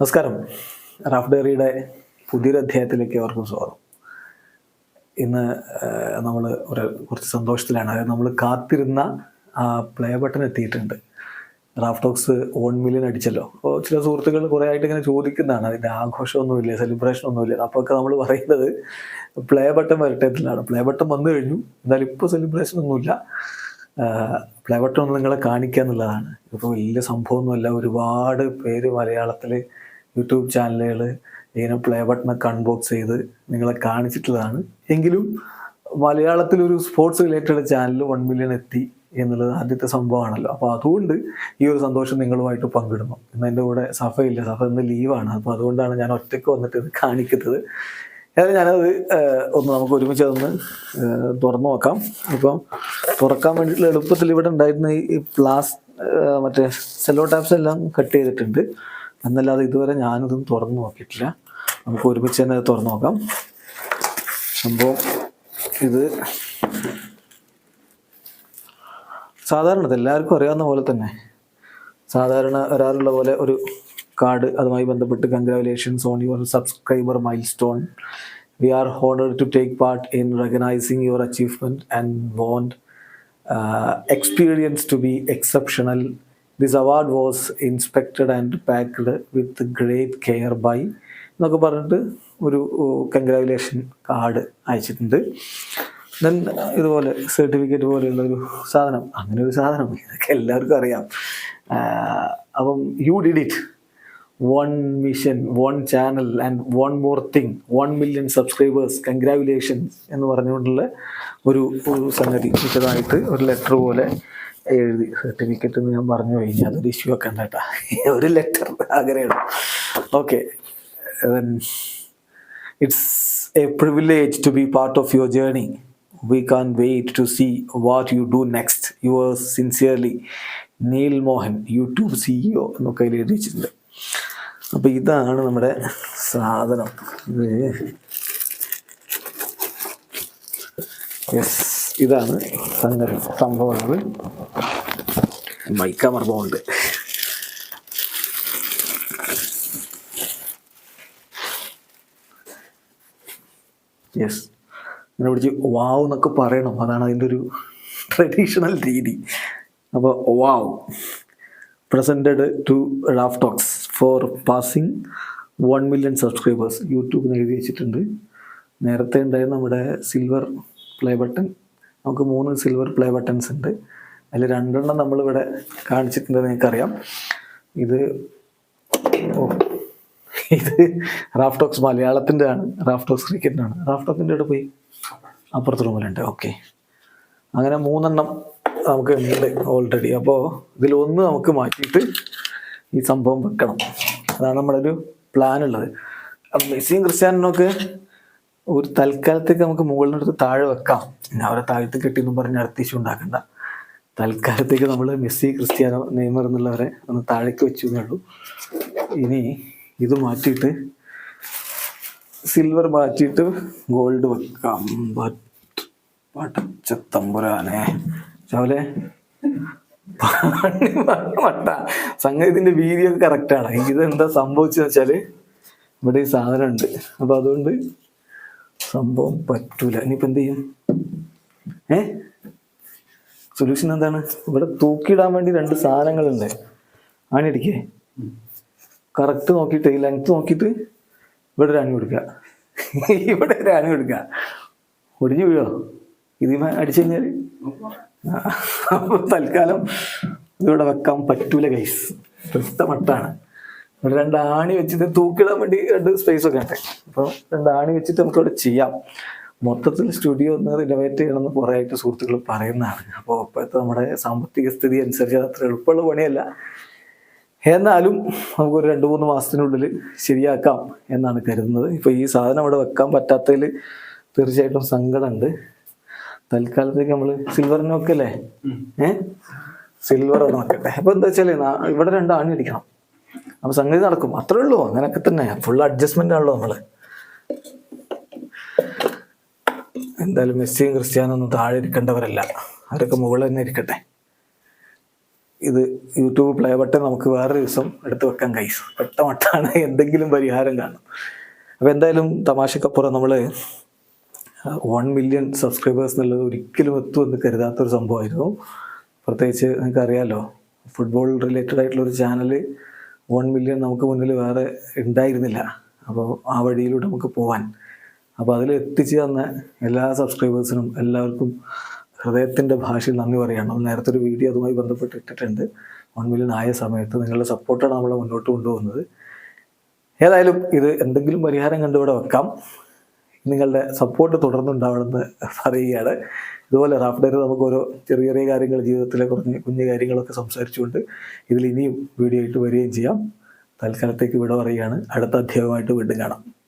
നമസ്കാരം. റാഫ് ഡയറിയുടെ പുതിയൊരു അധ്യായത്തിലേക്ക് അവർക്കും സ്വാഗതം. ഇന്ന് നമ്മൾ ഒരു കുറച്ച് സന്തോഷത്തിലാണ്. അതായത് നമ്മൾ കാത്തിരുന്ന ആ പ്ലേ ബട്ടൺ എത്തിയിട്ടുണ്ട്. റാഫ് ടോക്സ് ഓൺ മില്യൻ അടിച്ചല്ലോ. അപ്പോൾ ചില സുഹൃത്തുക്കൾ കുറേ ആയിട്ട് ഇങ്ങനെ ചോദിക്കുന്നതാണ്. അതിന്റെ ആഘോഷമൊന്നുമില്ല സെലിബ്രേഷൻ ഒന്നുമില്ല. അപ്പോൾ ഒക്കെ നമ്മൾ പറയുന്നത് പ്ലേ ബട്ടൺ വരട്ടെ എന്നില്ലാണ് പ്ലേ ബട്ടൺ വന്നു കഴിഞ്ഞു. എന്നാലും ഇപ്പോൾ സെലിബ്രേഷൻ ഒന്നുമില്ല. പ്ലേ ബട്ടൺ ഒന്ന് നിങ്ങളെ കാണിക്കുക എന്നുള്ളതാണ് ഇപ്പോൾ വലിയ സംഭവമൊന്നുമല്ല. ഒരുപാട് പേര് മലയാളത്തിൽ യൂട്യൂബ് ചാനലുകൾ ഇങ്ങനെ പ്ലേ ബട്ടണൊക്കെ അൺബോക്സ് ചെയ്ത് നിങ്ങളെ കാണിച്ചിട്ടുള്ളതാണ്. എങ്കിലും മലയാളത്തിലൊരു sports related channel one million എത്തി എന്നുള്ളത് ആദ്യത്തെ സംഭവമാണല്ലോ. അപ്പോൾ അതുകൊണ്ട് ഈ ഒരു സന്തോഷം നിങ്ങളുമായിട്ട് പങ്കിടുന്നു. ഇന്ന് എന്റെ കൂടെ സഫയില്ല സഫ ഇന്ന് ലീവാണ് അപ്പോൾ അതുകൊണ്ടാണ് ഞാൻ ഒറ്റയ്ക്ക് വന്നിട്ട് ഇത് കാണിക്കുന്നത്. ഏതായാലും ഞാനത് ഒന്ന് നമുക്ക് ഒരുമിച്ച് അതൊന്ന് തുറന്നു നോക്കാം. ഇപ്പം തുറക്കാൻ വേണ്ടിയിട്ടുള്ള എളുപ്പത്തിൽ ഇവിടെ ഉണ്ടായിരുന്ന ഈ പ്ലാസ് മറ്റേ സെല്ലോ ടാപ്സ് എല്ലാം കട്ട് ചെയ്തിട്ടുണ്ട്. എന്നല്ലാതെ ഇതുവരെ ഞാനിതും തുറന്നു നോക്കിയിട്ടില്ല. നമുക്ക് ഒരുമിച്ച് തന്നെ തുറന്നു നോക്കാം. സംഭവം ഇത് സാധാരണ എല്ലാവർക്കും അറിയാവുന്ന പോലെ തന്നെ. സാധാരണ വരാറുള്ള പോലെ ഒരു കാർഡ് അതുമായി ബന്ധപ്പെട്ട് congratulations on your subscriber milestone we are honoured to take part in recognising your achievement and want experience to be exceptional this award was inspected and packed with great care by എന്നൊക്കെ പറഞ്ഞിട്ട് ഒരു congratulation card അയച്ചിട്ടുണ്ട്. Then ഇതുപോലെ certificate പോലെയുള്ള ഒരു സാധനം അങ്ങനെ ഒരു സാധനം ഇതൊക്കെ എല്ലാവർക്കും അറിയാം. അപ്പം you did it one mission one channel and one more thing one million subscribers congratulations എന്ന് പറഞ്ഞുകൊണ്ടുള്ള ഒരു ഒരു സംഗതി വിശദമായിട്ട് ഒരു ലെറ്റർ പോലെ എഴുതി. സർട്ടിഫിക്കറ്റ് ഞാൻ പറഞ്ഞു കഴിഞ്ഞാൽ അതൊരു ഇഷ്യൂ ഒക്കെ കേട്ടാ. ഒരു ലെറ്റർ ആഗ്രഹമാണ് okay it's a privilege to be part of your journey we can wait to see what you do next your sincerely Neal Mohan YouTube CEO എന്നൊക്കെ അതിൽ എഴുതി വെച്ചിട്ടുണ്ട് അപ്പോൾ ഇതാണ് നമ്മുടെ സാധനം. യെസ് ഇതാണ് സംഗതി സംഭവങ്ങൾ മൈക്കമർമ്മമുണ്ട് യെസ് ഇങ്ങനെ പിടിച്ച് വാവ് എന്നൊക്കെ പറയണം. അതാണ് അതിന്റെ ഒരു ട്രഡീഷണൽ രീതി. അപ്പോൾ wow presented to Raf Talks for passing one million subscribers യൂട്യൂബിൽ എഴുതി വെച്ചിട്ടുണ്ട്. നേരത്തെ ഉണ്ടായിരുന്ന നമ്മുടെ സിൽവർ പ്ലേ ബട്ടൺ നമുക്ക് മൂന്ന് സിൽവർ പ്ലേ ബട്ടൺസ് ഉണ്ട്. അതിൽ രണ്ടെണ്ണം നമ്മളിവിടെ കാണിച്ചിട്ടുണ്ടെന്ന് നിങ്ങൾക്കറിയാം ഇത് ഇത് റാഫ്റ്റോക്സ് മലയാളത്തിന്റെ ആണ് റാഫ്റ്റോക്സ് ആണ് റാഫ്റ്റോക്സിന്റെ അവിടെ പോയി. അപ്പുറത്ത് റൂമിലുണ്ട്. ഓക്കെ. അങ്ങനെ മൂന്നെണ്ണം നമുക്ക് ഉണ്ട് ഓൾറെഡി അപ്പോൾ ഇതിലൊന്ന് നമുക്ക് മാറ്റിയിട്ട് ഈ സംഭവം വെക്കണം. അതാണ് നമ്മളൊരു പ്ലാൻ ഉള്ളത്. അപ്പം മെസ്സിയും ക്രിസ്ത്യാനൊക്കെ ഒരു തൽക്കാലത്തേക്ക് നമുക്ക് മുകളിൽ എടുത്ത് താഴെ വെക്കാം. പിന്നെ അവരെ താഴത്ത് കെട്ടിയെന്നും പറഞ്ഞ് അടുത്ത ഉണ്ടാക്കണ്ട. തൽക്കാലത്തേക്ക് നമ്മൾ മെസ്സി ക്രിസ്ത്യാനോ നെയ്മർ എന്നുള്ളവരെ ഒന്ന് താഴേക്ക് വെച്ചു എന്നേ ഉള്ളൂ. ഇനി ഇത് മാറ്റിയിട്ട് സിൽവർ മാറ്റിയിട്ട് ഗോൾഡ് വെക്കാം. പടച്ച രാവിലെ വട്ട സംഗീതത്തിന്റെ വീതിയൊക്കെ കറക്റ്റാണ് ഇത് എന്താ സംഭവിച്ചെന്ന് വെച്ചാൽ ഇവിടെ ഈ സാധനം ഉണ്ട് അപ്പൊ അതുകൊണ്ട് സംഭവം പറ്റൂല. ഇനിയിപ്പോ എന്ത് ചെയ്യും? ഏ? സൊല്യൂഷൻ എന്താണ്? ഇവിടെ തൂക്കിയിടാൻ വേണ്ടി രണ്ട് സാധനങ്ങളുണ്ട്. ആണിടിക്കേ. കറക്റ്റ് നോക്കിയിട്ട് ലെങ്ത് നോക്കിയിട്ട് ഇവിടെ ഒരു അണി കൊടുക്കുക ഇവിടെ ഒരു അണി കൊടുക്കുക ഒടിഞ്ഞു വീഴോ? ഇത് അടിച്ചു കഴിഞ്ഞാൽ തൽക്കാലം ഇതിവിടെ വെക്കാൻ പറ്റൂല ഗൈസ് പെട്ട മട്ടാണ്. ഇവിടെ രണ്ട് ആണി വെച്ചിട്ട് തൂക്കിടാൻ വേണ്ടി രണ്ട് സ്പേസ് ഒക്കെ ഉണ്ട്. അപ്പോൾ രണ്ട് ആണി വെച്ചിട്ട് നമുക്ക് ഇവിടെ ചെയ്യാം. മൊത്തത്തിൽ സ്റ്റുഡിയോ ഒന്ന് റിനോവേറ്റ് ചെയ്യണമെന്ന് കുറേ ആയിട്ട് സുഹൃത്തുക്കൾ പറയുന്നതാണ്. അപ്പോൾ ഇപ്പോഴത്തെ നമ്മുടെ സാമ്പത്തിക സ്ഥിതി അനുസരിച്ച് അത് അത്ര എളുപ്പമുള്ള പണിയല്ല. എന്നാലും നമുക്കൊരു രണ്ട് മൂന്ന് മാസത്തിനുള്ളിൽ ശരിയാക്കാം എന്നാണ് കരുതുന്നത്. ഇപ്പോൾ ഈ സാധനം അവിടെ വെക്കാൻ പറ്റാത്തതിൽ തീർച്ചയായിട്ടും സങ്കടമുണ്ട്. തൽക്കാലത്തേക്ക് നമ്മൾ സിൽവറിനൊക്കെ അല്ലേ ഏ? സിൽവർ അവിടെ നിൽക്കട്ടെ അപ്പോൾ എന്താ വെച്ചാൽ ഇവിടെ രണ്ട് ആണി അടിക്കണം. അപ്പോൾ സംഗതി നടക്കും. അത്രേ ഉള്ളൂ. അങ്ങനെയൊക്കെ തന്നെ. ഫുൾ അഡ്ജസ്റ്റ്മെന്റ് ആണല്ലോ നമ്മൾ എന്തായാലും മെസ്സിയും ക്രിസ്ത്യാനും ഒന്നും താഴെ ഇരിക്കേണ്ടവരല്ല. അവരൊക്കെ മുകളിൽ തന്നെ ഇരിക്കട്ടെ. ഇത് യൂട്യൂബ് പ്ലേ ബട്ടൺ നമുക്ക് വേറൊരു ദിവസം എടുത്തു വെക്കാൻ കൈസ് പെട്ടമട്ടാണ് എന്തെങ്കിലും പരിഹാരം കാണും. അപ്പോൾ എന്തായാലും തമാശക്കപ്പുറം നമ്മൾ വൺ മില്യൺ സബ്സ്ക്രൈബേഴ്സ് എന്നുള്ളത് ഒരിക്കലും എത്തുമെന്ന് കരുതാത്തൊരു സംഭവമായിരുന്നു. പ്രത്യേകിച്ച് നിങ്ങൾക്ക് അറിയാലോ ഫുട്ബോൾ റിലേറ്റഡ് ആയിട്ടുള്ള ഒരു ചാനൽ വൺ മില്യൺ നമുക്ക് മുന്നിൽ വേറെ ഉണ്ടായിരുന്നില്ല. അപ്പോൾ ആ വഴിയിലൂടെ നമുക്ക് പോവാൻ. അപ്പോൾ അതിൽ എത്തിച്ചു തന്ന എല്ലാ സബ്സ്ക്രൈബേഴ്സിനും എല്ലാവർക്കും ഹൃദയത്തിന്റെ ഭാഷയിൽ നന്ദി പറയണം നേരത്തെ ഒരു വീഡിയോ അതുമായി ബന്ധപ്പെട്ട് ഇട്ടിട്ടുണ്ട്. വൺ മില്യൺ ആയ സമയത്ത് നിങ്ങളുടെ സപ്പോർട്ടാണ് നമ്മളെ മുന്നോട്ട് കൊണ്ടുപോകുന്നത്. ഏതായാലും ഇത് എന്തെങ്കിലും പരിഹാരം കണ്ടുകൂടെ വെക്കാം. നിങ്ങളുടെ സപ്പോർട്ട് തുടർന്നുണ്ടാവണമെന്ന് പറയുകയാണ്. ഇതുപോലെ റാഫ്ഡേർ നമുക്ക് ഓരോ ചെറിയ ചെറിയ കാര്യങ്ങൾ ജീവിതത്തിലെ കുറഞ്ഞ കുഞ്ഞു കാര്യങ്ങളൊക്കെ സംസാരിച്ചുകൊണ്ട് ഇതിൽ ഇനിയും വീഡിയോ ആയിട്ട് വരികയും ചെയ്യാം. തൽക്കാലത്തേക്ക് വിട പറയുകയാണ്. അടുത്ത അധ്യായമായിട്ട് വീണ്ടും കാണാം.